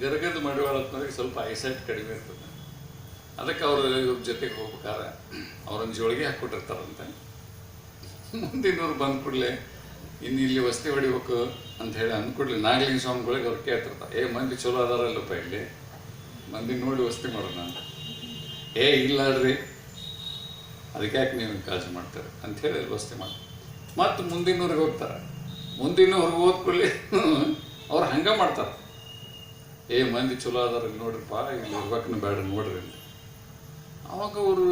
ಗರಗದ ಮಡಿವಾಳತ್ನವ್ರಿಗೆ ಸ್ವಲ್ಪ ಐಸೈಟ್ ಕಡಿಮೆ ಇರ್ತದೆ. ಅದಕ್ಕೆ ಅವರು ಇವ್ರ ಜೊತೆಗೆ ಹೋಗ್ಬೇಕಾದ್ರೆ ಅವ್ರೊಂದು ಜೋಳಿಗೆ ಹಾಕ್ಕೊಟ್ಟಿರ್ತಾರಂತೆ. ಮುಂದಿನವ್ರು ಬಂದ ಕೂಡಲೇ ಇನ್ನು ಇಲ್ಲಿ ವಸ್ತಿ ಹೊಡಿಬೇಕು ಅಂತ ಹೇಳಿ ಅಂದ್ಕೊಡ್ಲಿ ನಾಗಲಿಂಗ ಸ್ವಾಮಿಗಳಿಗೆ ಅವ್ರು ಕೇಳ್ತಿರ್ತಾರೆ. ಏ, ಮಂದಿ ಚಲೋ ಅದಾರಲ್ಲಪ್ಪ ಇಲ್ಲಿ? ಮಂದಿ ನೋಡಿ ವಸ್ತಿ ಮಾಡೋಣ ಅಂತ. ಏ ಇಲ್ಲಾಡ್ರಿ ಅದಕ್ಕೆ ಯಾಕೆ ನೀವು ಕಾಳಜಿ ಮಾಡ್ತಾರೆ ಅಂತ ಹೇಳಿ ಅಲ್ಲಿ ವಸ್ತಿ ಮಾಡಿ ಮತ್ತು ಮುಂದಿನವ್ರಿಗೆ ಹೋಗ್ತಾರೆ. ಮುಂದಿನವ್ರಿಗೆ ಹೋದ್ಕೊಳ್ಳಿ ಅವ್ರು ಹಂಗೆ ಮಾಡ್ತಾರೆ. ಏ, ಮಂದಿ ಚಲೋ ಅದಾರ ಇಲ್ಲಿ ನೋಡ್ರಿಪ್ಪ ಇಲ್ಲಿ ಇರ್ಬೇಕನ್ನ ಬೇಡ ನೋಡ್ರಿ ಅವಾಗ ಅವರು,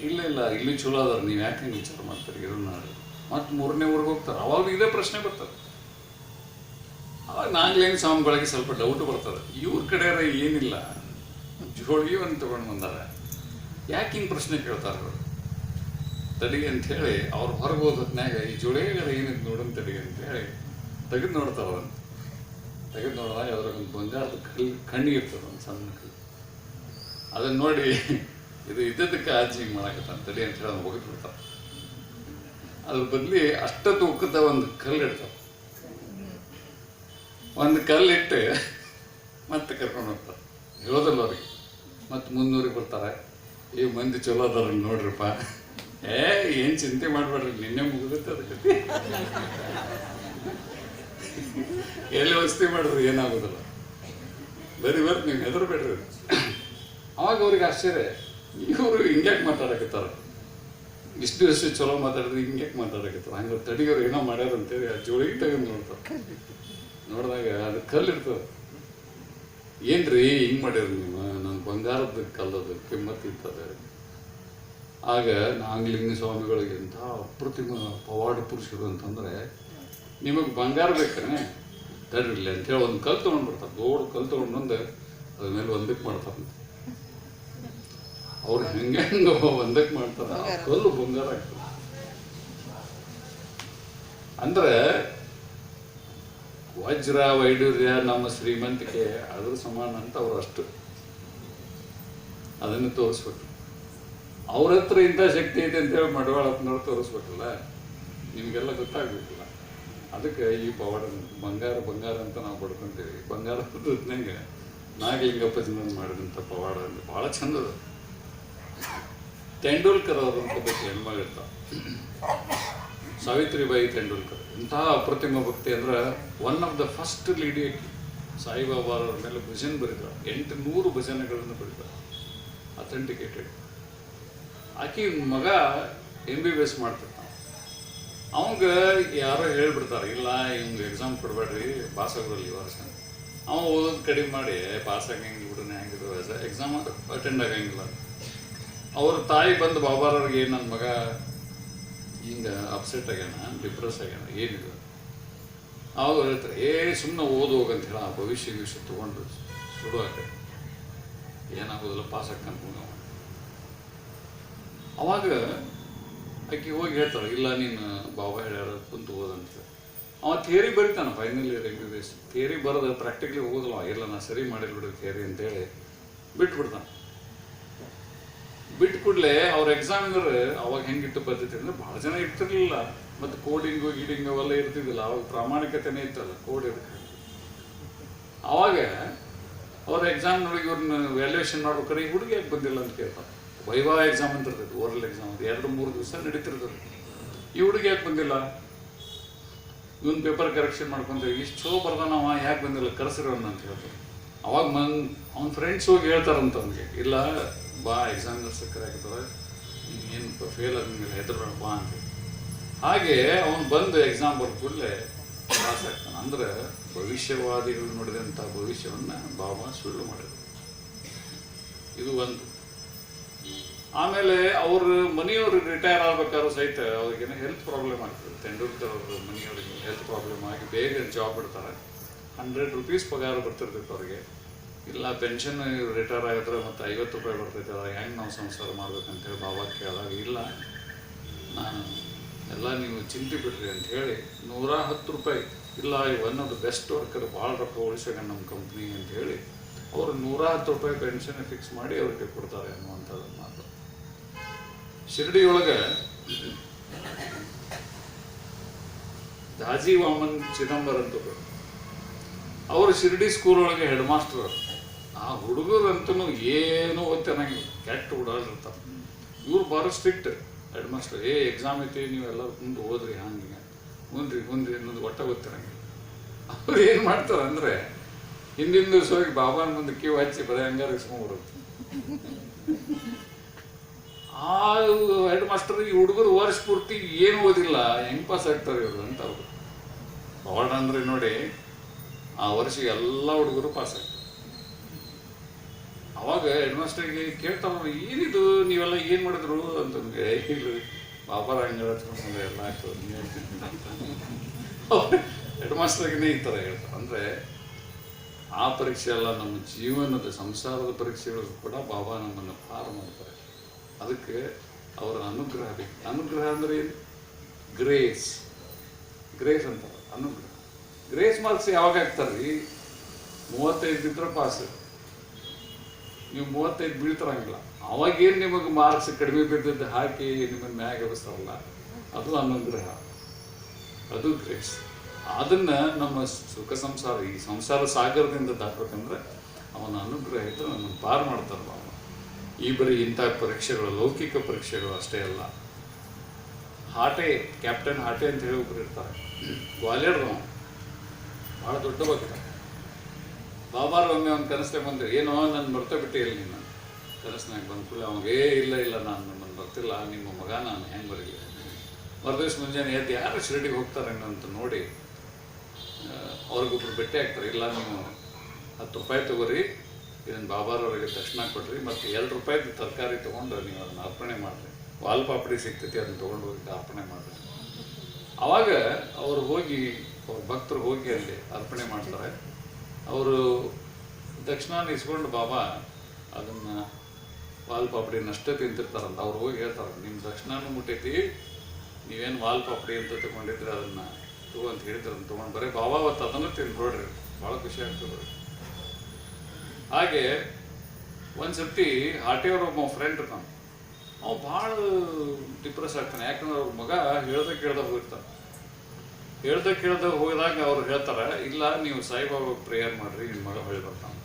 ಇಲ್ಲ ಇಲ್ಲ, ಇಲ್ಲಿ ಚಲೋ ಅದಾರ ನೀವು ಯಾಕೆ ಹಿಂಗೆ ವಿಚಾರ ಮಾಡ್ತಾರೆ ಇರೋಣ ಮತ್ತು ಮೂರನೇ ಊರಿಗೆ ಹೋಗ್ತಾರೆ, ಅವಾಗ ಇದೇ ಪ್ರಶ್ನೆ ಬರ್ತದೆ. ಅವಾಗ ಸ್ವಾಮಿ ಸ್ವಾಮಿಗಳಿಗೆ ಸ್ವಲ್ಪ ಡೌಟ್ ಬರ್ತದೆ. ಇವ್ರ ಕಡೆ ಏನಿಲ್ಲ. ಜೋಳಿಗೆ ಒಂದು ತಗೊಂಡು ಬಂದಾರ. ಯಾಕೆ ಹಿಂಗೆ ಪ್ರಶ್ನೆ ಕೇಳ್ತಾರೆ ಅವರು? ಅಂತ ಹೇಳಿ, ಅವ್ರು ಹೊರಗೆ ಹೋದ್ನಾಗ ಈ ಜೋಳಿಗೆ ಏನಿದೆ ನೋಡೋಣ ತಡಿಗೆ ಅಂತ ಹೇಳಿ, ತೆಗೆದು ನೋಡ್ತಾರೆ ಅದನ್ನು ತೆಗೆದು ನೋಡಿದಾಗ ಅದ್ರೊಂದು ಬಂಗಾರದ ಕಲ್ಲು ಕಣ್ಣಿಗೆ ಇರ್ತದೆ ಒಂದು ಸಣ್ಣ ಕಲ್ಲು. ಅದನ್ನ ನೋಡಿ ಇದು ಇದ್ದದಕ್ಕೆ ಅಜ್ಜಿ ಹಿಂಗೆ ಮಾಡಕತ್ತ ತಡಿ ಅಂತ ಹೇಳಿ ಹೋಗಿ ಬಿಡ್ತಾರೆ ಅದ್ರ ಬದಲಿ ಅಷ್ಟ ತೂಕದ ಒಂದು ಕಲ್ಲು ಇಡ್ತಾವೆ. ಒಂದು ಕಲ್ಲು ಇಟ್ಟು ಮತ್ತೆ ಕರ್ಕೊಂಡು ಹೋಗ್ತಾರೆ ಹೇಳೋದಲ್ಲ ಅವ್ರಿಗೆ. ಮತ್ತೆ ಮುನ್ನೂರಿಗೆ ಬರ್ತಾರೆ. ಈ ಮಂದಿ ಚಲೋ ಅದಾರ ನೋಡ್ರಪ್ಪ. ಏ, ಏನು ಚಿಂತೆ ಮಾಡಬೇಡ್ರಿ, ನಿನ್ನೆ ಮುಗಿದೈತೆ ಅದಕ್ಕೆ. ಎಲ್ಲಿ ವಸ್ತಿ ಮಾಡಿದ್ರು ಏನಾಗೋದಿಲ್ಲ. ಬರೀ ಬರ್ರಿ ನೀವು ಹೆದರ್ಬೇಡ್ರಿ. ಅವಾಗ ಅವ್ರಿಗೆ ಆಶ್ಚರ್ಯ. ಇವರು ಹಿಂಗ್ಯಾಕೆ ಮಾತಾಡಕತ್ತಾರ. ಇಷ್ಟು ದಿವಸ ಚಲೋ ಮಾತಾಡಿದ್ರೆ ಹಿಂಗ್ಯಾಕೆ ಮಾತಾಡಕತ್ತಾರ. ಹಂಗ ತಡಿಯೋರು ಏನೋ ಮಾಡ್ಯಾರ ಅಂತೇಳಿ ಆ ಜೋಳಿಗೆ ತೆಗೆದು ನೋಡ್ತಾರೆ. ನೋಡಿದಾಗ ಅದು ಕಲ್ಲು ಇರ್ತದೆ ಏನ್ರಿ ಹಿಂಗ್ ಮಾಡ್ಯಾರ ನೀವು? ನಾನು ಬಂಗಾರದ ಕಲ್ಲದು ಕಿಮ್ಮತ್ ಇರ್ತದೆ. ಆಗ ನಾಂಗ್ಲಿಂಗ ಸ್ವಾಮಿಗಳಿಗೆ ಎಂಥ ಅಪ್ರತಿಮ ಪವಾಡ ಪುರುಷರು ಅಂತಂದ್ರೆ ನಿಮಗೆ ಬಂಗಾರ ಬೇಕಾನೆ? ತಡಿರಲಿ ಅಂತೇಳಿ ಒಂದು ಕಲ್ಲು ತೊಗೊಂಡ್ಬಿಡ್ತಾರೆ ದೊಡ್ಡ ಕಲ್ಲು ತೊಗೊಂಡು ಬಂದು ಅದ್ರ ಮೇಲೆ ಒಂದಕ್ಕೆ ಮಾಡ್ತಾರಂತೆ ಅವ್ರು ಹೆಂಗೆ ಹೆಂಗೆ ಒಂದಕ್ಕೆ ಮಾಡ್ತಾರೆ. ಕಲ್ಲು ಬಂಗಾರ ಆಗ್ತದೆ. ಅಂದ್ರೆ ವಜ್ರ ವೈಡೂರ್ಯ ನಮ್ಮ ಶ್ರೀಮಂತಿಕೆ ಅದ್ರ ಸಮಾನ ಅಂತ ಅವ್ರು ಅಷ್ಟು. ಅದನ್ನು ತೋರಿಸ್ಬೇಕು. ಅವ್ರ ಹತ್ರ ಇಂಥ ಶಕ್ತಿ ಐತೆ ಅಂತೇಳಿ ಮಡವಾಳಪ್ಪನವ್ರು ತೋರಿಸ್ಬೇಕಲ್ಲ? ನಿಮಗೆಲ್ಲ ಗೊತ್ತಾಗ್ಬೇಕಲ್ಲ ಅದಕ್ಕೆ ಈ ಪವಾಡ ಬಂಗಾರ ಬಂಗಾರ ಅಂತ ನಾವು ಪಡ್ಕೊಂತೀವಿ. ಬಂಗಾರ ಹೊತ್ತಂಗೆ ನಾಗಲಿಂಗಪ್ಪ ಜನ ಮಾಡಿದಂಥ ಪವಾಡ ಅಂದ್ರೆ ಭಾಳ ಚಂದ ಅದ. ತೆಂಡೂಲ್ಕರ್ ಅವ್ರಂತ ಬಗ್ಗೆ ಹೆಣ್ಮಗಿರ್ತಾವ ಸಾವಿತ್ರಿಬಾಯಿ ತೆಂಡೂಲ್ಕರ್. ಇಂತಹ ಅಪ್ರತಿಮ ಭಕ್ತಿ ಅಂದ್ರೆ one of the first lady Saibaba ಅವರ ಮೇಲೆ ಭಜನ್ ಬರೀತಾರೆ. ಎಂಟು ನೂರು ಭಜನೆಗಳನ್ನು ಬರೀತಾರೆ. ಅಥೆಂಟಿಕೇಟೆಡ್ ಆಕೆ ಮಗ ಎಂ ಬಿ ಬಿ ಎಸ್ ಮಾಡ್ತಿರ್ತಾನ ಅವಂಗ ಯಾರೋ ಹೇಳ್ಬಿಡ್ತಾರೆ, ಇಲ್ಲ ಇವ್ಗೆ ಎಕ್ಸಾಮ್ ಕೊಡಬೇಡ್ರಿ ಪಾಸ್ ಆಗೋದಿಲ್ಲ ಈ ವರ್ಷ. ಅವ ಓದೋದು ಕಡಿಮೆ ಮಾಡಿ ಪಾಸ್ ಆಗಂಗಿಲ್ಲ ಬಿಡನೆ ಹೆಂಗಿದ್ರು ಎಕ್ಸಾಮ್ ಅಟೆಂಡ್ ಆಗಂಗಿಲ್ಲ. ಅವ್ರ ತಾಯಿ ಬಂದು ಬಾಬಾರವ್ರಿಗೆ ನನ್ನ ಮಗ ಹಿಂಗೆ ಅಪ್ಸೆಟ್ ಆಗ್ಯಾನ ಡಿಪ್ರೆಸ್ ಆಗ್ಯಾನ, ಏನಿದೆ? ಅವ್ರು ಹೇಳ್ತಾರೆ, ಏ ಸುಮ್ಮನೆ ಓದು ಹೋಗಂತ ಹೇಳ, ಭವಿಷ್ಯ ವಿಷಯ ತೊಗೊಂಡು ಶುರು ಆಗ ಏನಾಗೋದಿಲ್ಲ ಪಾಸ್ ಆಗ್ತಾನೆ ಅವಾಗ ಆಕೆ ಹೋಗಿ ಹೇಳ್ತಾಳೆ, ಇಲ್ಲ ನೀನು ಬಾಬಾ ಹೇಳ್ಯಾರ ಕುಂತು ಹೋದಂತ ಅವ ಥಿಯರಿ ಬರಿತಾನ ಫೈನಲ್ ಇಯರ್ ಎಂ ಬಿ ಬರೋದು ಪ್ರಾಕ್ಟಿಕಲಿ ಹೋಗೋದಲ್ಲ ಇಲ್ಲ ನಾ ಸರಿ ಮಾಡಿಲ್ಲ ಬಿಡು ಥಿಯರಿ ಅಂತೇಳಿ ಬಿಟ್ಬಿಡ್ತಾನೆ. ಬಿಟ್ಟು ಕೂಡಲೇ ಅವ್ರ ಎಕ್ಸಾಮಿನರ್ ಅವಾಗ ಹೆಂಗಿಟ್ಟು ಪದ್ಧತಿ ಅಂದರೆ ಭಾಳ ಜನ ಇರ್ತಿರ್ಲಿಲ್ಲ. ಮತ್ತು ಕೋಡಿಂಗು ಗೀಡಿಂಗು ಅವೆಲ್ಲ ಇರ್ತಿದ್ದಿಲ್ಲ, ಅವಾಗ ಪ್ರಾಮಾಣಿಕತೆನೇ ಇತ್ತಲ್ಲ ಕೋಡ್ ಇರುತ್ತೆ ಅವಾಗ ಅವ್ರ ಎಕ್ಸಾಮ್ ನೋಡಿ ಇವ್ರನ್ನ ವ್ಯಾಲ್ಯೂಯೇಷನ್ ಮಾಡ್ಬೇಕಾದ್ರೆ ಈ ಹುಡುಗಿ ಯಾಕೆ ಬಂದಿಲ್ಲ ಅಂತ ಕೇಳ್ತಾರೆ ವೈವಾ ಎಕ್ಸಾಮ್ ಅಂತ ಇರ್ತೈತೆ ಓರಲ್ ಎಕ್ಸಾಮ್ ಅಂತ ಎರಡು, ಮೂರು ದಿವಸ ನಡೀತಿರ್ತದೆ. ಈ ಹುಡುಗಿ ಯಾಕೆ ಬಂದಿಲ್ಲ? ಇವನ್ ಪೇಪರ್ ಕರೆಕ್ಷನ್ ಮಾಡ್ಕೊಂತ ಇಷ್ಟು ಚಲೋ ಬರ್ದಾನವ ಯಾಕೆ ಬಂದಿಲ್ಲ? ಕರೆಸಿರೋನ್ ಅಂತ ಹೇಳ್ತಾರೆ. ಅವಾಗ ಮನ್, ಅವ್ನ ಫ್ರೆಂಡ್ಸ್ ಹೋಗಿ ಹೇಳ್ತಾರಂತ ಅವ್ನಿಗೆ. ಇಲ್ಲ, ಬಾ ಎಕ್ಸಾಮ್ ಸಕ್ಕರೆ ಆಗ್ತದೆ ಏನು ಫೇಲ್ ಆದ್ಮೇಲೆ ಹೆದರ್ಬೇಡ ಬಾ ಅಂತ ಹಾಗೆ ಅವನು ಬಂದು ಎಕ್ಸಾಮ್ ಬರ್ದ ಕೂಡಲೇ ಪಾಸ್ ಆಗ್ತಾನೆ. ಅಂದ್ರೆ ಭವಿಷ್ಯವಾದಿಗಳು ನೋಡಿದಂಥ ಭವಿಷ್ಯವನ್ನ ಬಾಬಾ ಸುಳ್ಳು ಮಾಡಿದ್ರು. ಇದು ಒಂದು. ಆಮೇಲೆ ಅವ್ರ ಮನೆಯವರು ರಿಟೈರ್ ಆಗ್ಬೇಕಾದ್ರೂ ಸಹಿತ ಅವ್ರಿಗೇನು ಹೆಲ್ತ್ ಪ್ರಾಬ್ಲಮ್ ಆಗ್ತದೆ. ತೆಂಡೂಲ್ಕರ್ ಅವ್ರ ಮನೆಯವ್ರಿಗೆ ಹೆಲ್ತ್ ಪ್ರಾಬ್ಲಮ್ ಆಗಿ ಬೇಗ ಜಾಬ್ ಬಿಡ್ತಾರೆ. ಹಂಡ್ರೆಡ್ ರುಪೀಸ್ ಪಗಾರ ಬರ್ತಿರ್ತೈತೆ ಅವ್ರಿಗೆ. ಇಲ್ಲ ಪೆನ್ಷನ್ ರಿಟೈರ್ ಆಗಿದ್ರೆ ಮತ್ತು ಐವತ್ತು ರೂಪಾಯಿ ಬರ್ತೈತೆ ಅದಾಗ ಹೆಂಗೆ ನಾವು ಸಂಸಾರ ಮಾಡ್ಬೇಕಂತೇಳಿ ಬಾಬಾ ಕೇಳಿದಾಗ ಇಲ್ಲ. ನಾನು ಎಲ್ಲ ನೀವು ಚಿಂತೆ ಬಿಡ್ರಿ ಅಂತ ಹೇಳಿ ನೂರ ಹತ್ತು ರೂಪಾಯಿ. ಇಲ್ಲ one of the best worker ಭಾಳ ರೊಕ್ಕ ಉಳಿಸ್ಯಾಗ ನಮ್ಮ ಕಂಪ್ನಿ ಅಂತ ಹೇಳಿ ಅವರು ನೂರ ಹತ್ತು ರೂಪಾಯಿ ಪೆನ್ಷನ್ ಫಿಕ್ಸ್ ಮಾಡಿ ಅವ್ರಿಗೆ ಕೊಡ್ತಾರೆ ಅನ್ನುವಂಥದ್ದು ಮಾತು. ಶಿರಡಿ ಒಳಗೆ ದಾಜಿ ವಾಮನ್ ಚಿದಂಬರ್ ಅಂತ ಅವರು ಶಿರಡಿ ಸ್ಕೂಲ್ ಒಳಗೆ ಹೆಡ್ ಮಾಸ್ಟರ್ ಆ ಹುಡುಗರಂತೂ ಏನೂ ಓದ್ತಿರಂಗಿಲ್ಲ ಕೆಟ್ಟ ಹುಡುಗರಿರ್ತಾರೆ. ಇವ್ರು ಬಹಳ ಸ್ಟ್ರಿಕ್ಟ್ ಹೆಡ್ ಮಾಸ್ಟರ್ ಏ ಎಕ್ಸಾಮ್ ಐತಿ ನೀವೆಲ್ಲ ಮುಂದೆ ಓದ್ರಿ ಹಂಗೆ. ಮುಂದ್ರಿ ಮುಂದ್ರಿ ಅನ್ನೋದು ಒಟ್ಟ ಗೊತ್ತಿರಂಗಿಲ್ಲ ಅವ್ರು ಏನು ಮಾಡ್ತಾರೆ ಅಂದರೆ, ಹಿಂದಿನ ದಿವಸ ಹೋಗಿ ಬಾಬಾನ ಮುಂದೆ ಕ್ಯೂ ಹಚ್ಚಿ ಬರೀ ಹಂಗಾರೆ ಇಸ್ಕೊಂಡ್ಬಿಡುತ್ತೆ ಆ ಹೆಡ್ ಮಾಸ್ಟರ್ ಈ ಹುಡುಗರು ವರ್ಷ ಪೂರ್ತಿ ಏನು ಓದಿಲ್ಲ, ಹೆಂಗ್ ಪಾಸ್ ಆಗ್ತಾರೆ ಇವರು ಅಂತ ಅವರು. ಅವಾರ್ಡ್ ಅಂದ್ರೆ ನೋಡಿ, ಆ ವರ್ಷ ಎಲ್ಲ ಹುಡುಗರು ಪಾಸ್ ಆಗ್ತಾರೆ. ಅವಾಗ ಹೆಡ್ ಮಾಸ್ಟರ್ಗೆ ಕೇಳ್ತಾವ ಏನಿದು ನೀವೆಲ್ಲ ಏನ್ ಮಾಡಿದ್ರು ಅಂತಂದ್ರೆ ಇಲ್ಲ, ಬಾಬಾರ ಹಂಗ ಎಲ್ಲ ಆಯ್ತು ಹೆಡ್ ಮಾಸ್ಟರ್ಗೆ ಈ ಥರ ಹೇಳ್ತಾರೆ. ಅಂದ್ರೆ, ಆ ಪರೀಕ್ಷೆ ಎಲ್ಲ ನಮ್ಮ ಜೀವನದ, ಸಂಸಾರದ ಪರೀಕ್ಷೆಗಳು ಕೂಡ ಬಾಬಾ ನಮ್ಮನ್ನು ಪಾರ ಮಾಡ್ತಾರೆ. ಅದಕ್ಕೆ ಅವರ ಅನುಗ್ರಹ ಬೇಕು. ಅನುಗ್ರಹ ಅಂದ್ರೆ ಏನು? ಗ್ರೇಸ್ ಗ್ರೇಸ್ ಅಂತಾರೆ ಅನುಗ್ರಹ. ಗ್ರೇಸ್ ಮಾರ್ಕ್ಸ್ ಯಾವಾಗ ಹಾಕ್ತಾರ್ರಿ? ಮೂವತ್ತೈದು ಬಿದ್ದರೆ ಪಾಸ್ ನೀವು ಮೂವತ್ತೈದು ಬೀಳ್ತಾರಂಗಿಲ್ಲ. ಅವಾಗೇನು ನಿಮಗೆ ಮಾರ್ಕ್ಸ್ ಕಡಿಮೆ ಬಿದ್ದದ್ದು ಹಾಕಿ ನಿಮ್ಮನ್ನು ಮ್ಯಾಗ ಎಬ್ಬಿಸ್ತಾರಲ್ಲ, ಅದು ಅನುಗ್ರಹ. ಅದು ಗ್ರೇಸ್ ಅದನ್ನು ನಮ್ಮ ಸುಖ ಸಂಸಾರ, ಈ ಸಂಸಾರ ಸಾಗರದಿಂದ ದಾಟಬೇಕಂದ್ರೆ ಅವನ ಅನುಗ್ರಹ ಇದ್ದರೆ ನಮ್ಮನ್ನು ಪಾರು ಮಾಡ್ತಾರ ಬಾಬಾ ಈ ಬರೀ ಇಂಥ ಪರೀಕ್ಷೆಗಳು, ಲೌಕಿಕ ಪರೀಕ್ಷೆಗಳು ಅಷ್ಟೇ ಅಲ್ಲ. ಹಾಟೆ, ಕ್ಯಾಪ್ಟನ್ ಹಾಟೆ ಅಂತ ಹೇಳಿ ಒಬ್ರು ಇರ್ತಾರೆ. ಗ್ವಾಲಿಯರ್ನು ಭಾಳ ದೊಡ್ಡ ಭಕ್ತ. ಬಾಬಾರ ಒಮ್ಮೆ ಅವ್ನು ಕನಸ್ನಾಗ ಬಂದ್ರೆ, ಏನೋ ನಾನು ಬರ್ತಾ ಬಿಟ್ಟೆ ಇಲ್ಲಿ ನೀನು. ಕನಸ್ನಾಗ ಬಂದ ಕೂಡಲೇ ಅವಾಗ ಇಲ್ಲ ಇಲ್ಲ, ನಾನು ನಮ್ಮನ್ನು ಬರ್ತಿಲ್ಲ ನಿಮ್ಮ ಮಗ ನಾನು ಹೆಂಗೆ ಬರಲಿ ಮರುದಿವ್ಸ ಮುಂಜಾನೆ ಎದ್ದು, ಯಾರು ಶಿರಡಿಗೆ ಹೋಗ್ತಾರೆ ಅಂತ ನೋಡಿ ಅವ್ರಿಗೊಬ್ರು ಭೇಟಿ ಆಗ್ತಾರೆ. ಇಲ್ಲ, ನೀವು ಹತ್ತು ರೂಪಾಯಿ ತಗೋರಿ ಇದನ್ನು ಬಾಬಾರವರಿಗೆ ದರ್ಶನ ಕೊಡ್ರಿ, ಮತ್ತು ಎರಡು ರೂಪಾಯಿದು ತರಕಾರಿ ತೊಗೊಂಡು ನೀವು ಅದನ್ನು ಅರ್ಪಣೆ ಮಾಡಿರಿ. ವಾಲ್ ಪಾಪಡಿ ಸಿಗ್ತೈತಿ, ಅದನ್ನ ತೊಗೊಂಡು ಹೋಗಿ ಅರ್ಪಣೆ ಮಾಡಿರಿ. ಆವಾಗ ಅವರು ಹೋಗಿ, ಅವ್ರ ಭಕ್ತರು ಹೋಗಿ ಅಲ್ಲಿ ಅರ್ಪಣೆ ಮಾಡ್ತಾರೆ. ಅವರು ದಕ್ಷಿಣ ಇಸ್ಕೊಂಡು ಬಾಬಾ ಅದನ್ನು ವಾಲ್ ಪಾಪಡಿ ನಷ್ಟ ತಿಂತಿರ್ತಾರಂತ ಅವ್ರು ಹೋಗಿ ಹೇಳ್ತಾರೆ. ನಿಮ್ಮ ದಕ್ಷಿಣನೂ ಮುಟ್ಟೈತಿ, ನೀವೇನು ವಾಲ್ ಪಾಪಡಿ ಅಂತ ತಗೊಂಡಿದ್ರೆ ಅದನ್ನು ತಗೋ ಅಂತ ಹೇಳಿದ್ರೆ ತೊಗೊಂಡು ಬರೀ ಬಾಬಾ ಅವತ್ತು ಅದನ್ನು ತಿಂದು ನೋಡ್ರಿ. ಭಾಳ ಖುಷಿ ಆಗ್ತದೆ ಹಾಗೆ ಒಂದು ಸರ್ತಿ ಹಾಟೆಯವ್ರ ಒಬ್ಬ ಫ್ರೆಂಡ್ ಇರ್ತಾನೆ. ಅವ ಭಾಳ ಡಿಪ್ರೆಸ್ ಆಗ್ತಾನೆ. ಯಾಕಂದ್ರೆ ಅವ್ರ ಮಗ ಹೇಳ್ದ ಕೇಳ್ದ ಹೋಗಿರ್ತಾನೆ. ಹೇಳ್ದ ಕೇಳ್ದ ಹೋಗಿದಾಗ ಅವ್ರು ಹೇಳ್ತಾರೆ, ಇಲ್ಲ, ನೀವು ಸಾಯಿಬಾಬಾ ಪ್ರೇಯರ್ ಮಾಡ್ರಿ ನಿಮ್ಮ ಮಗ ಹೊಳಿ ಬರ್ತಾನೆ.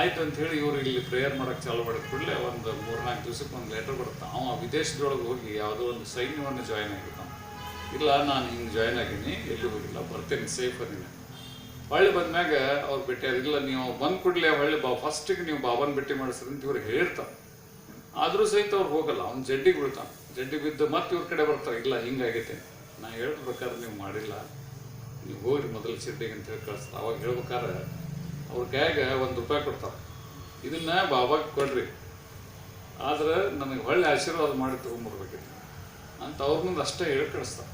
ಆಯ್ತು ಅಂತ ಹೇಳಿ ಇವ್ರು ಇಲ್ಲಿ ಪ್ರೇಯರ್ ಮಾಡೋಕ್ಕೆ ಚಾಲು ಮಾಡಿದ ಕೂಡಲೇ ಒಂದು ಮೂರ್ನಾಲ್ಕು ದಿವ್ಸಕ್ಕೆ ಒಂದು ಲೆಟರ್ ಬರುತ್ತೆ. ಅವ ವಿದೇಶದೊಳಗೆ ಹೋಗಿ ಯಾವುದೋ ಒಂದು ಸೈನ್ಯವನ್ನು ಜಾಯ್ನ್ ಆಗಿರ್ತಾನೆ. ಇಲ್ಲ, ನಾನು ಹಿಂಗೆ ಜಾಯ್ನ್ ಆಗೀನಿ, ಎಲ್ಲಿ ಹೋಗಿಲ್ಲ, ಬರ್ತೇನೆ ಸೇಫ್ ಅದೀನಿ. ಹೊಳ್ಳಿ ಬಂದ್ಮ್ಯಾಗ ಅವ್ರು ಭೇಟಿ ಇಲ್ಲ, ನೀವು ಬಂದ ಕೂಡಲೇ ಹೊಳ್ಳಿ ಬಾ, ಫಸ್ಟಿಗೆ ನೀವು ಬಾಬನ್ ಭೇಟಿ ಮಾಡಿಸ್ರಿ ಅಂತ ಇವ್ರು ಹೇಳಿರ್ತಾರೆ ಆದರೂ ಸಹಿತ ಅವ್ರು ಹೋಗಲ್ಲ, ಅವ್ನು ಜಡ್ಡಿಗೆ ಬೀಳ್ತಾನೆ ಜಡ್ಡಿ ಬಿದ್ದು ಮತ್ತೆ ಇವ್ರ ಕಡೆ ಬರ್ತಾರೆ, ಇಲ್ಲ, ಹಿಂಗಾಗೈತೆ. ನಾ ಹೇಳ್ಬೇಕಾದ್ರೆ ನೀವು ಮಾಡಿಲ್ಲ. ನೀವು ಹೋಗ್ರಿ ಮೊದಲು ಸಿಡ್ಡಿಗೆ ಅಂತ ಹೇಳಿ ಕಳಿಸ್ತಾರೆ. ಅವಾಗ ಹೇಳ್ಬೇಕಾದ್ರೆ ಅವ್ರ ಕೈಯಾಗ ಒಂದು ರೂಪಾಯಿ ಕೊಡ್ತಾರೆ. ಇದನ್ನ ಬಾಬಾಗೆ ಕೊಡ್ರಿ. ಆದ್ರೆ ನನಗೆ ಒಳ್ಳೆ ಆಶೀರ್ವಾದ ಮಾಡಿ ತೊಗೊಂಬರ್ಬೇಕಿತ್ತು. ಅಂತ ಅವ್ರ ಮುಂದೆ ಅಷ್ಟೇ ಹೇಳಿ ಕಳಿಸ್ತಾರೆ.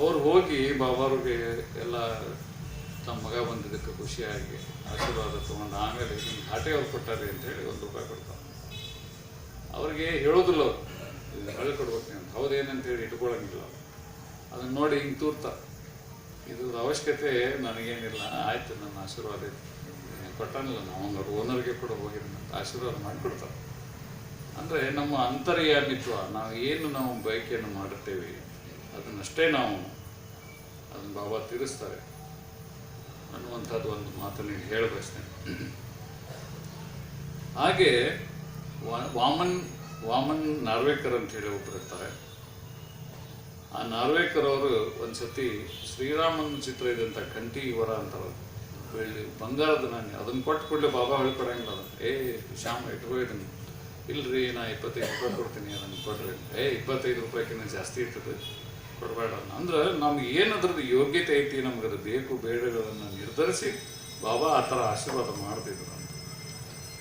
ಅವ್ರು ಹೋಗಿ ಬಾಬಾರಿಗೆ ಎಲ್ಲ ತಮ್ಮ ಮಗ ಬಂದಿದ್ದಕ್ಕೆ ಖುಷಿಯಾಗಿ ಆಶೀರ್ವಾದ ತೊಗೊಂಡು ಆಮೇಲೆ ಹಿಂಗೆ ಘಾಟೆ ಅವ್ರು ಕೊಟ್ಟಾರೆ ಅಂತ ಹೇಳಿ ಒಂದು ರೂಪಾಯಿ ಕೊಡ್ತಾರೆ. ಅವ್ರಿಗೆ ಹೇಳೋದಿಲ್ಲ ಅವರು. ಇದು ಹೊಳ್ಳಿ ಕೊಡ್ಬೇಕು ಅಂತ. ಹೌದೇನಂತೇಳಿ ಇಟ್ಕೊಳ್ಳಂಗಿಲ್ಲ. ಅದನ್ನ ನೋಡಿ ಹಿಂಗೆ ತೂರ್ತಾರೆ ಇದು ಅವಶ್ಯಕತೆ ನನಗೇನಿಲ್ಲ. ಆಯ್ತು, ನನ್ನ ಆಶೀರ್ವಾದ ಕೊಟ್ಟಂಗಿಲ್ಲ ನಾವು ಅವ್ರ ಓನರ್ಗೆ ಕೂಡ ಅಂತ ಆಶೀರ್ವಾದ ಮಾಡಿಕೊಡ್ತಾರೆ. ಅಂದರೆ ನಮ್ಮ ಅಂತರ್ಯಾಮಿತ್ವ ನಾವು ಏನು ನಾವು ಬಯಕೆಯನ್ನು ಮಾಡುತ್ತೇವೆ, ಅದನ್ನಷ್ಟೇ ನಾವು ಅದನ್ನು ಬಾಬಾ ತೀರಿಸ್ತಾರೆ. ಅನ್ನುವಂಥದ್ದು ಒಂದು ಮಾತನ್ನು ಹೇಳ ಹಾಗೆ ವಾಮನ್ ವಾಮನ್ ನಾರ್ವೇಕರ್ ಅಂತ ಹೇಳಿ ಒಬ್ಬರು ಇರ್ತಾರೆ. ಆ ನಾರ್ವೇಕರ್ ಅವರು ಒಂದ್ಸತಿ ಶ್ರೀರಾಮನ ಚಿತ್ರ ಇದ್ದಂಥ ಕಂಠಿ ಇವರ ಅಂತಾರ ಹೇಳಿ ಬಂಗಾರದ ನಾಣ್ಯ, ಅದನ್ನ ಕೊಟ್ಟು ಕೂಡಲೇ ಬಾಬಾ ಹೇಳ್ಕೊಡಂಗಿಲ್ಲ ಅದನ್ನ. ಏ ಶ್ಯಾಮ್, ಇಟ್ಕೋ ಇದನ್ನು. ಇಲ್ರಿ ನಾ ಇಪ್ಪತ್ತೈದು ರೂಪಾಯಿ ಕೊಡ್ತೀನಿ, ಅದನ್ನು ಕೊಡ್ರಿ. ಏ, ಇಪ್ಪತ್ತೈದು ರೂಪಾಯಿಕಿನ್ನ ಜಾಸ್ತಿ ಇರ್ತದೆ. ಕೊಡಬೇಡ ಅಂದ್ರೆ ನಮ್ಗೆ ಏನದ್ರದ್ದು ಯೋಗ್ಯತೆ ಐತಿ, ನಮ್ಗೆ ಅದು ಬೇಕು, ಬೇಡಗಳನ್ನು ನಿರ್ಧರಿಸಿ ಬಾಬಾ ಆ ಥರ ಆಶೀರ್ವಾದ ಮಾಡ್ತಿದ್ರು ಅಂತ.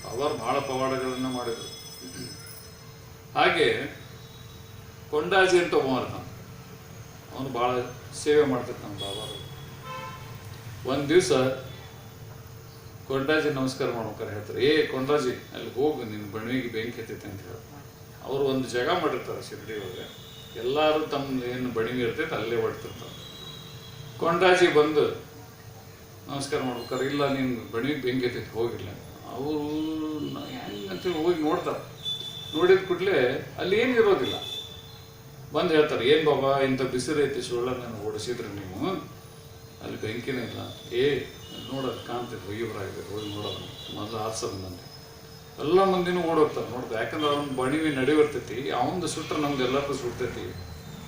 ಅವರು ಭಾಳ ಪವಾಡಗಳನ್ನು ಮಾಡಿದರು. ಹಾಗೆ ಕೊಂಡಾಜಿ ಅಂತ ಒಬ್ಬ ಅವನು ಭಾಳ ಸೇವೆ ಮಾಡ್ತಿರ್ತಾನೆ ಬಾಬಾ ಒಂದು ದಿವಸ ಕೊಂಡಾಜಿ ನಮಸ್ಕಾರ ಮಾಡ್ಬೇಕಾರೆ ಹೇಳ್ತಾರೆ. ಏ ಕೊಂಡಾಜಿ ಅಲ್ಲಿ ಹೋಗು ನಿನ್ನ ಬಣ್ಣಿಗೆ ಬೆಂಕಿ ಹತ್ತೈತೆ ಅಂತ ಹೇಳ್ತಾರೆ ಅವರು ಒಂದು ಜಾಗ ಮಾಡಿರ್ತಾರೆ ಶಿರಡಿ ಒಳಗೆ ಎಲ್ಲರೂ ತಮ್ಮ ಏನು ಬಣಿಗೆ ಇರ್ತೈತೆ ಅಲ್ಲೇ ಹೊಡ್ತಿರ್ತಾರೆ. ಕೊಂಡಾಜಿ ಬಂದು, ನಮಸ್ಕಾರ ಮಾಡ್ಬೇಕಾರೆ ಇಲ್ಲ ಬಣಿಗೆ ಬೆಂಕಿ ಹತ್ತೈತೆ, ಹೋಗಿಲ್ಲ. ಅವರು ಹೆಂಗೆ ಅಂತೇಳಿ ಹೋಗಿ ನೋಡ್ತಾರೆ. ನೋಡಿದ ಕೂಡಲೇ ಅಲ್ಲಿ ಏನು ಇರೋದಿಲ್ಲ. ಬಂದು ಹೇಳ್ತಾರೆ, ಏನು ಬಾಬಾ, ಇಂಥ ಬಿಸಿಲು ಐತಿ ಸುಳ್ಳ ನಾನು ಓಡಿಸಿದ್ರೆ ನೀವು? ಅಲ್ಲಿ ಬೆಂಕಿನೇ ಇಲ್ಲ. ಏ ನೋಡೋದು ಕಾಣ್ತಿದ್ರು ಇವ್ರಾಗಿದೆ ಹೋಗಿ ನೋಡೋದು ಮೊದಲು ಆರ್ಸೋದು ಮಂದಿ ಎಲ್ಲ ಮಂದಿನೂ ಓಡೋಗ್ತಾರೆ. ನೋಡ್ತಾರೆ ಯಾಕಂದ್ರೆ ಅವ್ನ ಬಣಿವಿ ನಡೆಯುವರ್ತೈತಿ ಅವನದು ಸುಟ್ರೆ ನಮ್ದು ಎಲ್ಲರಿಗೂ ಸುಡ್ತೈತಿ